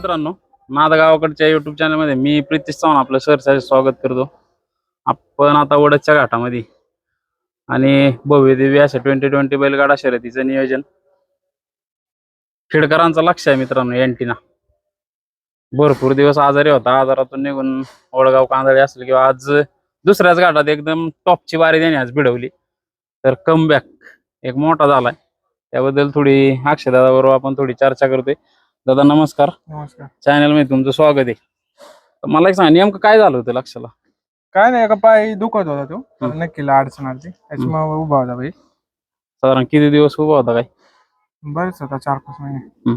मित्रांनो नादा गावाकडच्या युट्यूब चॅनलमध्ये मी प्रितिश चव्हाण आपलं सरसाचे स्वागत करतो. आपण आता वडदच्या घाटामध्ये आणि भव्य दिव्य अशा ट्वेंटी ट्वेंटी बैलगाडा शर्यतीचं नियोजन. खेडकरांचा लक्ष आहे मित्रांनो एंटीना भरपूर दिवस आजारी होता आजारातून निघून वडगाव कांदळे असेल किंवा आज दुसऱ्याच घाटात एकदम टॉपची बारी देणे आज भिडवली. तर कमबॅक एक मोठा झालाय. त्याबद्दल थोडी अक्षयदादा बरोबर आपण थोडी चर्चा करतोय. दादा नमस्कार. नमस्कार. चॅनल मध्ये तुमचं स्वागत आहे. तर मला एक सांगा नेमकं काय झालं होतं लक्षाला? काय नाही एका पाय दुखत होता तो. तर नक्कीला अडचण आली. त्याच्यामुळे उभा होता साधारण किती दिवस उभा होता काय? बरेच होता चार पाच महिने.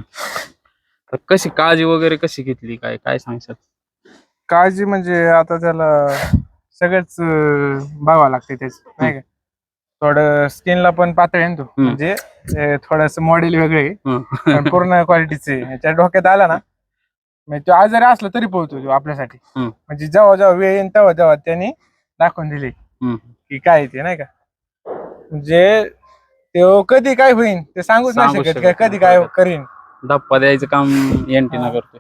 तर कशी काळजी वगैरे कशी घेतली काय? काय सांगशाल? काळजी म्हणजे आता त्याला सगळंच अं, बघावं लागते त्याच नाही का? थोडं स्किनला पण पातळ आहे ना तो. म्हणजे थोडस मॉडेल वेगळे. पूर्ण क्वालिटीचे त्याच्या डोक्यात आला ना म्हणजे तो आजारी असला तरी पोहतो आपल्यासाठी. म्हणजे जेव्हा जेव्हा वेळ येईल तेव्हा तेव्हा त्यांनी दाखवून दिली. की काय ते नाही का? म्हणजे तो कधी काय होईल ते सांगूच नाही शकत शकत का कधी काय. करीन. धप्पा द्यायचं काम एंटीना. करतोय.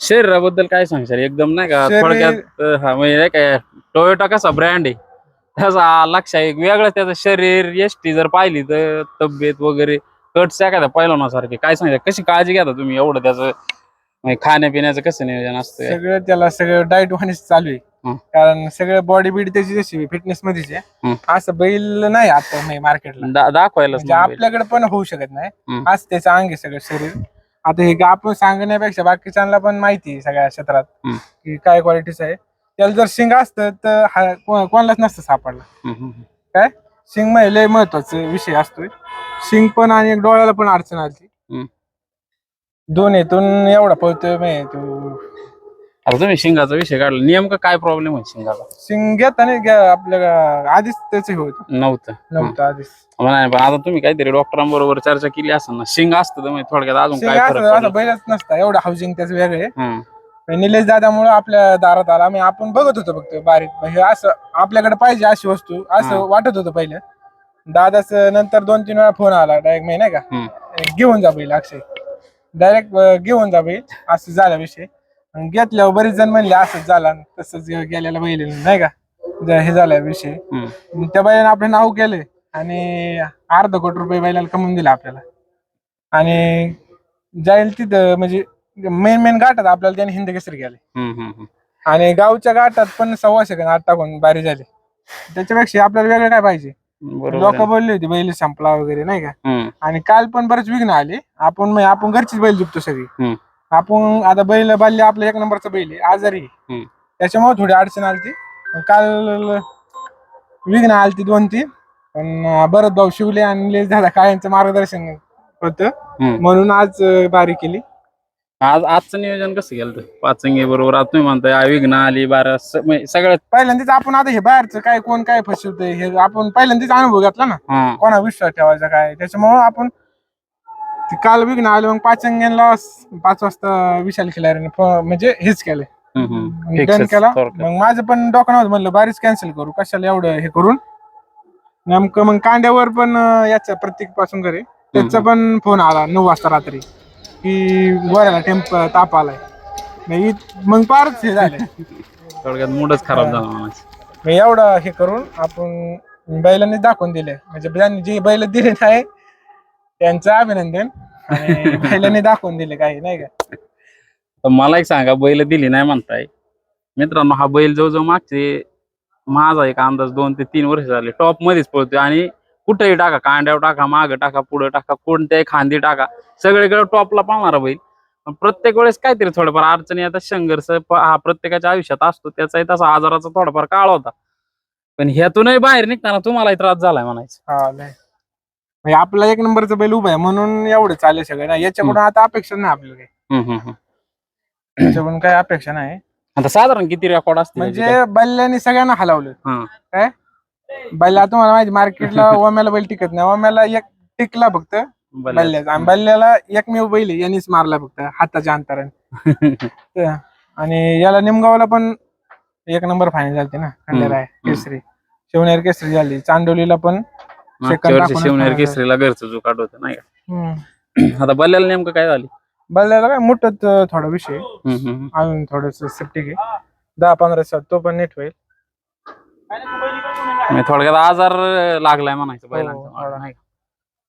शरीराबद्दल काय सांगशाल? एकदम नाही का? थोडक्यात हा म्हणजे नाही काय टोयोटा कसा ब्रँड आहे? त्याचा लक्ष आहे. एक वेगळं त्याचं शरीर एसटी जर पाहिली तर तब्येत वगैरे कट्स एखाद्या पैलवानासारखे काय सांगता कशी काळजी घेता तुम्ही एवढं त्याचं? म्हणजे खाण्यापिण्याचं कसं नियोजन असतं? सगळं त्याला सगळं डाएट वाणीच चालू आहे. हं. कारण सगळं बॉडी बिडी त्याची जशी फिटनेस मध्येच हं. आहे असं बैल नाही आता नाही मार्केटला दा- दाखवायलाच म्हणजे नाही. आपल्याकडे पण होऊ शकत नाही. हं. आज त्याचं अंग आहे सगळं शरीर. आता हे गा- आपण सांगण्यापेक्षा बाकीच्यांना पण माहिती आहे सगळ्या क्षेत्रात हं. की काय क्वालिटीचं आहे. त्याला जर शिंग असतं तर हा को- कोणालाच नसतं सापडला. हम्म, हम्म, काय? शिंग म्हणजे लय महत्त्वाचा विषय असतोय. शिंग पण आणि एक डोळ्याला पण अडचण आली. हं. दोन येतून एवढा पळतोय म्हणजे तो आता तुम्ही शिंगाचा विषय काढला. नेमकं काय प्रॉब्लेम आहे शिंगाचा शिंग घेताना घ्या आपल्या आधीच त्याच हे होत. नव्हतं. नव्हतं आधीच. नाही पण आता तुम्ही काहीतरी डॉक्टरांबरोबर चर्चा केली असेल ना शिंग असतं तर थोडक्यात अजून शिंग काय असं फरक असं पडला? बैलच नसतं एवढं हाऊसिंग त्याचं वेगळं हं, निलेश दादामुळे आपल्या दारात आला. आम्ही आपण बघत होतो फक्त बारीक. हे असं आपल्याकडे पाहिजे अशी वस्तू. असं. वाटत होतं पहिलं. दादाच नंतर दोन तीन वेळा फोन आला. डायरेक्ट मी नाही का. घेऊन जा बैल अक्षय. डायरेक्ट घेऊन जा बैल. असं झाला विषय. घेतल्यावर बरेच जण म्हणले असंच झाला. तसंच गेलेला बैल नाही का? ज- हे झाला विषय. त्या बैलानं आपलं नाव केलं. आणि अर्धा कोटी रुपये बैलाला कमवून दिला आपल्याला. आणि जाईल तिथं म्हणजे मेन मेन गाठात आपल्याला त्याने हिंद केसरी केले. आणि गावच्या गाठात पण सव्वा सेकंद आत टाकून बारी झाली. त्याच्यापेक्षा आपल्याला वेगळं काय पाहिजे? बरोबर लोक आहे. बोलले होते बैल संपला वगैरे नाही का? आणि काल पण बरेच विघ्न आले. आपण म्हणजे आपण घरचीच बैल जुपतो सगळी. आपण आता बैल बाल्य आपल्या एक नंबरचा बैल आहे आजारी आहे. त्याच्यामुळे थोडी अडचण आलती. पण काल विघ्न आलती दोन तीन. पण बरं भाऊ शिवले आणि निलेश दादा कायांचं मार्गदर्शन होतं. म्हणून आज अं, बारी केली. आज आजचं नियोजन कसं केलं पाचंगे बरोबर. आता तुम्ही म्हणताय विघ्न आली बारा स- म्हणजे सगळ्यात पहिल्यांदाच आपण आता हे बाहेरचं काय कोण काय फसवतंय हे आपण पहिल्यांदाच अनुभव घेतला ना. हा. कोणा विश्वास ठेवायचा काय? त्याच्यामुळं आपण ते काल विघ्न आले मग पाच अंग्यांना पाच वाजता विशाल खिलारीने फ- म्हणजे हेच केलं हं, हं. Fix डन केला. थोडक्यात. मग माझं पण डोकं नव्हतं म्हणलं बारीच कॅन्सल करू कशाला एवढं हे करून? नेमकं मग कांद्यावर पण अं, याच्या प्रत्येकपासून घरी. त्याचा पण फोन आला नऊ वाजता रात्री. की गोऱ्याला टेम्प ताप आलाय. मग इत- मग फारच हे झालं थोडक्यात मूडच खराब झाला म्हणायचं. मग एवढं हे करून आपण बैलांनी दाखवून दिले. म्हणजे ज्यांनी जे बैल दिले नाही त्यांचं अभिनंदन. आणि बैलांनी दाखवून दिले काही नाही का? तर मला एक सांगा बैल दिली नाही म्हणताय. मित्रांनो हा बैल जवळजवळ मागचे माझा एक अंदाज दोन ते तीन वर्ष झाले. टॉप मध्येच पळतोय आणि कुठेही टाका कांड्यावर टाका मागं टाका पुढे टाका कोणत्याही खांदी टाका सगळीकडे टॉपला पाहणारा बैल प्रत्येक वेळेस काहीतरी थोडंफार अडचणी आता संघर्ष हा प्रत्येकाच्या आयुष्यात असतो त्याचाही तसा आजाराचा थोडाफार काळ होता. पण ह्यातूनही बाहेर निघताना तुम्हालाही त्रास झालाय म्हणायचं. हा लय म्हणजे आपला एक नंबरचा बैल उभा आहे म्हणून एवढं चालेल सगळं नाही याच्याकडून आता अपेक्षा नाही आपल्याला काही. हम्म, हम्म, हम्म. त्याच्याकडून काही अपेक्षा नाही. आता साधारण किती रेकॉर्ड असते म्हणजे बैलांनी सगळ्यांना हलवलं. काय? बैला तुम्हाला माहिती मार्केटला ओम्याला बैल टिकत नाही. ओम्याला एक टिकला फक्त बल्ल्याचा आणि बल्ल्याला एकमेव बैल आहे, यांनीच मारला फक्त हाताच्या अंतराने. आणि याला निमगावला पण एक नंबर फायनल झाली ना खंडेराय. केसरी. शिवनेर केसरी झाली. चांडोलीला पण मागच्या वर्षी शिवनेर केसरीला घरचं जुकाट होतं नाही का? हम्म. आता बल्ल्याला नेमकं काय झाली? बैलाला काय मोठं थोडा विषय आहे. अजून थोडस सेफ्टी घे. दहा पंधरा दिवसात तो पण नीट होईल. म्हणजे थोडक्यात आजार लागलाय म्हणायचं बैलांचा. हो. नाही का?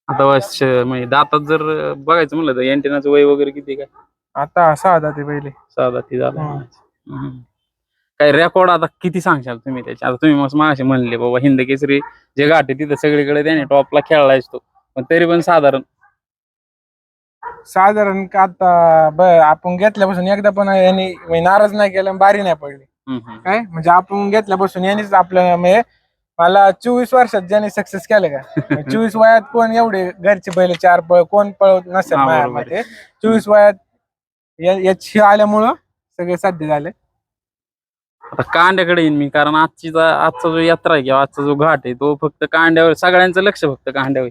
आता म्हणजे दातात जर बघायचं म्हणलं तर एंटेनाचं वय वगैरे किती काय? आता सहा जाते पहिले. सहा दाती झालं. काय रेकॉर्ड आता किती सांगशाल तुम्ही त्याचे? आता तुम्ही मग मागाशी म्हणले बाबा हिंद केसरी जे आहे तिथं सगळीकडे त्याने टॉपला खेळलायच तो. पण तरी पण साधारण. साधारण का आता ब आपण घेतल्यापासून एकदा पण यांनी म्हणजे नाराज नाही केला आणि बारी नाही पडली. हम्म, हम्म. काय? म्हणजे आपण घेतल्यापासून यांनीच आपल्या म्हणजे मला चोवीस वर्षात ज्याने सक्सेस केलं का? चोवीस वयात कोण एवढे घरचे बैल चार पळ कोण पळत नसेल हा, माझ्या बरोबर आहे. मते चोवीस वयात याची आल्यामुळं सगळे साध्य झाले. आता कांड्याकडे येईन मी कारण आजची आजचा जो यात्रा आहे किंवा आजचा जो घाट आहे तो फक्त कांड्यावर सगळ्यांचं लक्ष फक्त कांड्यावर.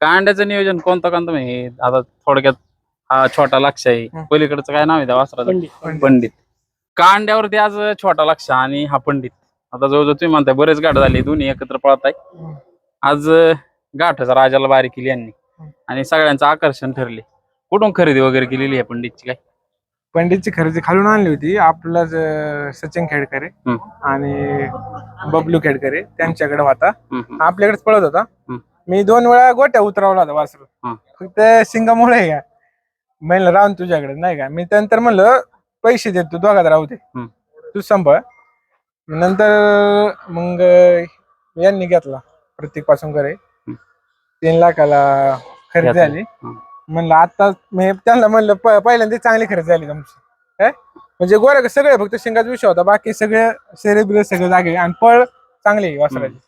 कांड्याचं नियोजन कोणतं कोणतं म्हणजे आता थोडक्यात हा छोटा लक्ष आहे. पलीकडचं काय नाव आहे त्या वासराचं? पंडित. कांड्यावरती आज छोटा लक्ष आणि हा पंडित. आता जवळजवळ तुम्ही म्हणताय बरेच गाठ झाले दोन्ही एकत्र पळत आहे हम्म. आज अं, गाठाचा राजाला बारी केली यांनी हम्म. आणि सगळ्यांचं आकर्षण ठरले कुठून खरेदी वगैरे केलेली आहे पंडितची काय पंडितची खरेदी खालून आणली होती आपलाच अं, सचिन खेडकरे हम्म. आणि बबलू खेडकरे त्यांच्याकडे होता हम्म, हम्म. आपल्याकडेच पळत होता हम्म. मी दोन वेळा गोट्या उतरवला होता वासरू हा. फक्त शिंगामुळे आहे का म्हणलं राहून तुझ्याकडे नाही का मी त्यानंतर म्हणलं पैसे देतो दोघात राहू दे हम्म. तू सांभाळ नंतर मग यांनी घेतला प्रत्येकपासून करे तीन लाखाला खरेदी. झाली. म्हणलं आता मी त्यांना म्हणलं प- पहिल्यांदा चांगली खरेदी झाली तुमची. काय म्हणजे गोऱ्या सगळे फक्त शिंगाचा विषय होता. बाकी सगळे शरीर बिरे सगळे जागे. आणि पळ चांगली वासराची.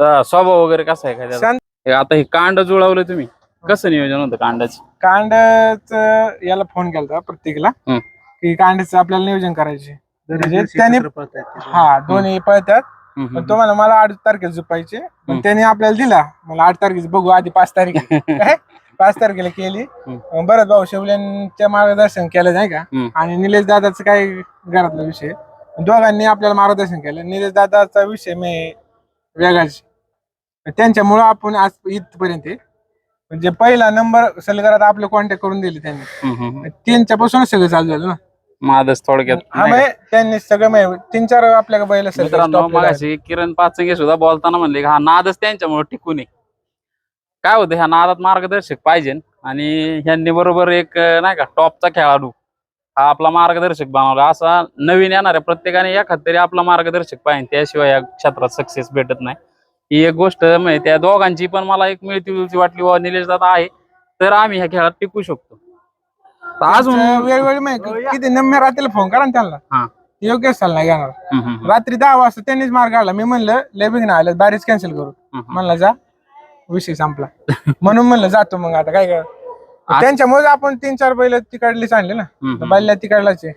तर स्वभाव वगैरे कसा आहे? शांत. हे आता हे कांड जुळवलं तुम्ही. कसं नियोजन होतं कांडाचं कांडच याला फोन केला प्रत्येकला हम्म. की कांडच आपल्याला नियोजन करायचे. म्हणजे त्याने हा दोन्ही पळतात. पण हम्म. तुम्हाला मला आठ तारखेला झोपायचे. पण. त्याने आपल्याला दिला. मला आठ तारखेचं बघू आधी पाच तारीख काय? पाच तारखेला केली. बरं भाऊ शिवल्यांच्या मार्गदर्शन केलं नाही का. आणि निलेश दादाचं काय घरातला विषय. दोघांनी आपल्याला मार्गदर्शन केलं. निलेश दादाचा विषय मी वेगळाच. त्यांच्यामुळं आपण आज इथपर्यंत. म्हणजे पहिला नंबर सलगरात आपले कॉन्टॅक्ट करून दिले त्यांनी. हम्म, हम्म. त्यांच्या पासूनच सगळं चालू झालं ना. मादच थोडक्यात हा नाही? म्हणजे त्यांनी सगळं म्हणजे तीन चार आपल्या बैल मित्रांनो मगाशी किरण पाचंगे सुद्धा बोलताना म्हणले की हा नादच त्यांच्यामुळे टिकून आहे. काय होतं ह्या नादात मार्गदर्शक पाहिजे आणि ह्यांनी बरोबर एक अं, नाही का टॉपचा खेळाडू हा आपला मार्गदर्शक बनवला. असा नवीन येणाऱ्या प्रत्येकाने एखाद तरी आपला मार्गदर्शक पाहिजे त्याशिवाय या क्षेत्रात सक्सेस भेटत नाही. ही एक गोष्ट म्हणजे त्या दोघांची पण मला एक मिळती जुळती वाटली वा निलेश दादा आहे तर आम्ही ह्या खेळात टिकू शकतो. तर अजून वेळोवेळी माहिती. किती नम्य रात्रीला फोन करा ना हा. त्यांना. योग्य चाल नाही घेणार. हम्म, हम्म, हम्म, रात्री दहा वाजता त्यांनीच मार्ग काढला. मी म्हणलं लेबिंग नाही आलं बारीच कॅन्सल करू. हम्म. म्हणलं जा. विषय संपला. म्हणून म्हणलं जातो मग आता काय कर. त्यांच्यामुळे आपण तीन चार बैल तिकडलीच आणले ना. हम्म, हम्म, बाल्ल्या तिकडलाचे.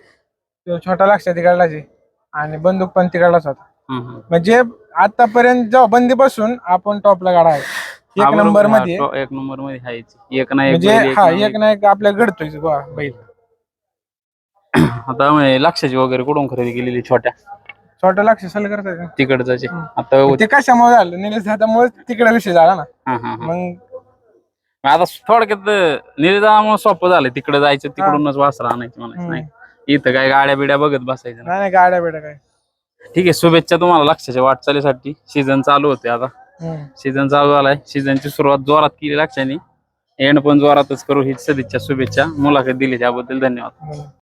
तो छोटा लक्ष तिकडलाचे. आणि बंदूक पण तिकडलाच होता. हम्म, हम्म. म्हणजे आतापर्यंत जेव्हा बंदी बसून आपण टॉपला गाडा आहे. हा, एक बरोबर. नंबर. मध्ये तो एक नंबरमध्ये आहे एक ना एक म्हणजे बैल, एक हा ना एक ना एक आपल्या घडतोय बुवा बैल. आता लक्षाची वगैरे कुठून खरेदी केलेली छोट्या. छोटा लक्ष सल करताय तिकडचे हम्म. आता ते कशामुळे झालं? निलेश दादामुळे तिकडे विषय झाला ना? हा, हा, हा. मग आता थोडक्यात निवेदनामुळे सोपं झालं. तिकडे जायचं तिकडूनच वासरा आणायचं म्हणायचं हम्म. नाही इथं काय गाड्या बिड्या बघत बसायचं नाही. नाही नाही गाड्या बिड्या काय? ठीक आहे शुभेच्छा तुम्हाला लक्षाच्या वाटचालीसाठी. सीझन चालू होते आता. सीझन चालू झालाय. सीझनची सुरुवात जोरात केली लक्षाने एंड पण जोरातच करू. ही सदिच्छा शुभेच्छा. मुलाखत दिली त्याबद्दल धन्यवाद.